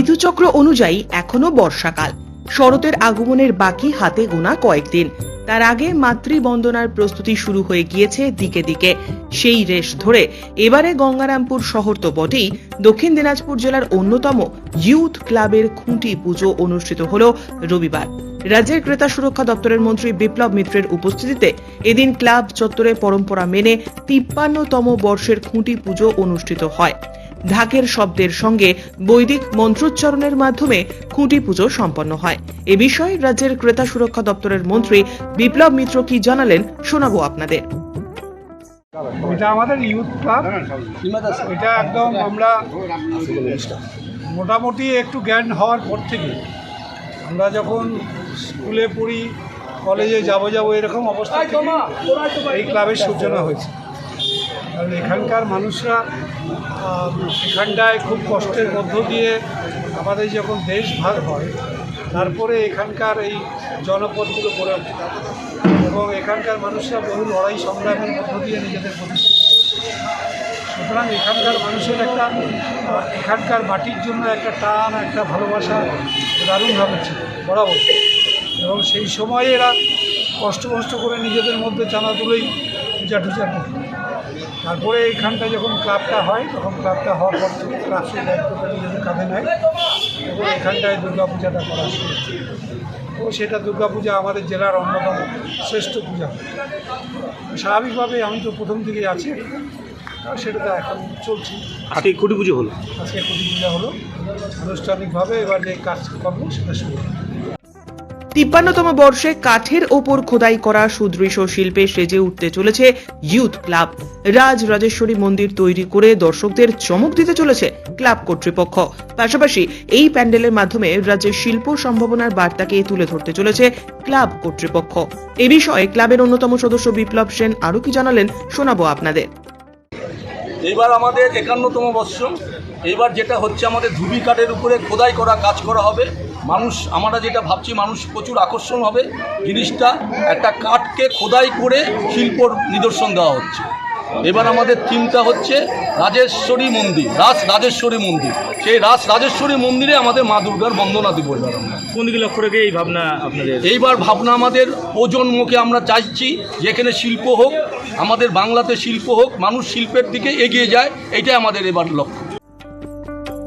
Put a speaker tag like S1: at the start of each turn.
S1: ঋতুচক্র অনুযায়ী এখনও বর্ষাকাল। শরতের আগমনের বাকি হাতে গোনা কয়েকদিন। তার আগে মাতৃবন্দনার প্রস্তুতি শুরু হয়ে গিয়েছে দিকে দিকে। সেই রেশ ধরে এবারে গঙ্গারামপুর শহর তো বটেই। দক্ষিণ দিনাজপুর জেলার অন্যতম ইউথ ক্লাবের খুঁটি পুজো অনুষ্ঠিত হল রবিবার। রাজ্যের ক্রেতা সুরক্ষা দপ্তরের মন্ত্রী বিপ্লব মিত্রের উপস্থিতিতে এদিন ক্লাব চত্বরে পরম্পরা মেনে তিপ্পান্নতম বর্ষের খুঁটি পুজো অনুষ্ঠিত হয়। ঢাকের শব্দের সঙ্গে বৈদিক মন্ত্রোচ্চারণের মাধ্যমে খুঁটি পুজো সম্পন্ন হয়। এ বিষয়ে রাজ্যের ক্রেতা সুরক্ষা দপ্তরের মন্ত্রী বিপ্লব মিত্র কি জানালেন, শোনাবো আপনাদের।
S2: এটা আমাদের ইউথ ক্লাব এটা একদম আমরা মোটামুটি একটু জ্ঞান হওয়ার পর থেকে আমরা যখন স্কুলে পড়ি, কলেজে যাব যাব এরকম অবস্থা এই ক্লাবের সূচনা হয়েছে। কারণ এখানকার মানুষরা এখানটায় খুব কষ্টের মধ্য দিয়ে আমাদের যখন দেশ ভাগ হয়, তারপরে এখানকার এই জনপদগুলো গড়ে ওঠে। এবং এখানকার মানুষরা বহু লড়াই সংগ্রামের মধ্য দিয়ে নিজেদের প্রতিষ্ঠা সুতরাং এখানকার মানুষের একটা এখানকার মাটির জন্য একটা টান, একটা ভালোবাসা দারুণভাবে ছিল, বরাবর। এবং সেই সময়ে এরা কষ্ট কষ্ট করে নিজেদের মধ্যে চানাতুলোই পূজা টুজা করত। তারপরে এইখানটা যখন ক্লাবটা হয় তখন ক্লাবটা হওয়ার পর থেকে ক্লাব সেই দায়িত্বটা নিজেদের কাঁধে নেয়। এবং এখানটায় দুর্গা পূজাটা করা শুরু। তো সেটা দুর্গা পূজা আমাদের জেলার অন্যতম শ্রেষ্ঠ পূজা। স্বাভাবিকভাবে আমি তো প্রথম থেকেই আছি। সেটা তো এখন চলছি।
S3: আজকে খুঁটি পুজো হলো?
S2: আজকে কুটি পূজা হলো। আনুষ্ঠানিকভাবে এবার যে কাজ করব সেটা শুরু।
S1: তিপ্পান্নতম বর্ষে কাঠের ওপর খোদাই করা সুদৃশ্য শিল্পে সেজে উঠতে চলেছে ইউথ ক্লাব। রাজ রাজেশ্বরী মন্দির তৈরি করে দর্শকদের চমক দিতে চলেছে ক্লাব কর্তৃপক্ষ। পাশাপাশি এই প্যান্ডেলের মাধ্যমে রাজ্যের শিল্প সম্ভাবনার বার্তাকে তুলে ধরতে চলেছে ক্লাব কর্তৃপক্ষ। এ বিষয়ে ক্লাবের অন্যতম সদস্য বিপ্লব সেন আরও কি জানালেন শোনাবো আপনাদের।
S4: এইবার আমাদের একান্নতম বর্ষ। এইবার যেটা হচ্ছে আমাদের ধুবি কাঠের উপরে খোদাই করা কাজ করা হবে। মানুষ আমরা যেটা ভাবছি মানুষ প্রচুর আকর্ষণ হবে। জিনিসটা একটা কাঠকে খোদাই করে শিল্পর নিদর্শন দেওয়া হচ্ছে। এবার আমাদের থিমটা হচ্ছে রাজেশ্বরী মন্দির রাস রাজেশ্বরী মন্দির। সেই রাস রাজেশ্বরী মন্দিরে আমাদের মা দুর্গার বন্দনা দিব এবার
S3: কোন দিকে লক্ষ্য রেখে এই ভাবনা আপনাদের?
S4: এইবার ভাবনা আমাদের প্রজন্মকে আমরা চাইছি যেখানে শিল্প হোক আমাদের বাংলাতে শিল্প হোক মানুষ শিল্পের দিকে এগিয়ে যায় এটাই আমাদের এবার লক্ষ্য।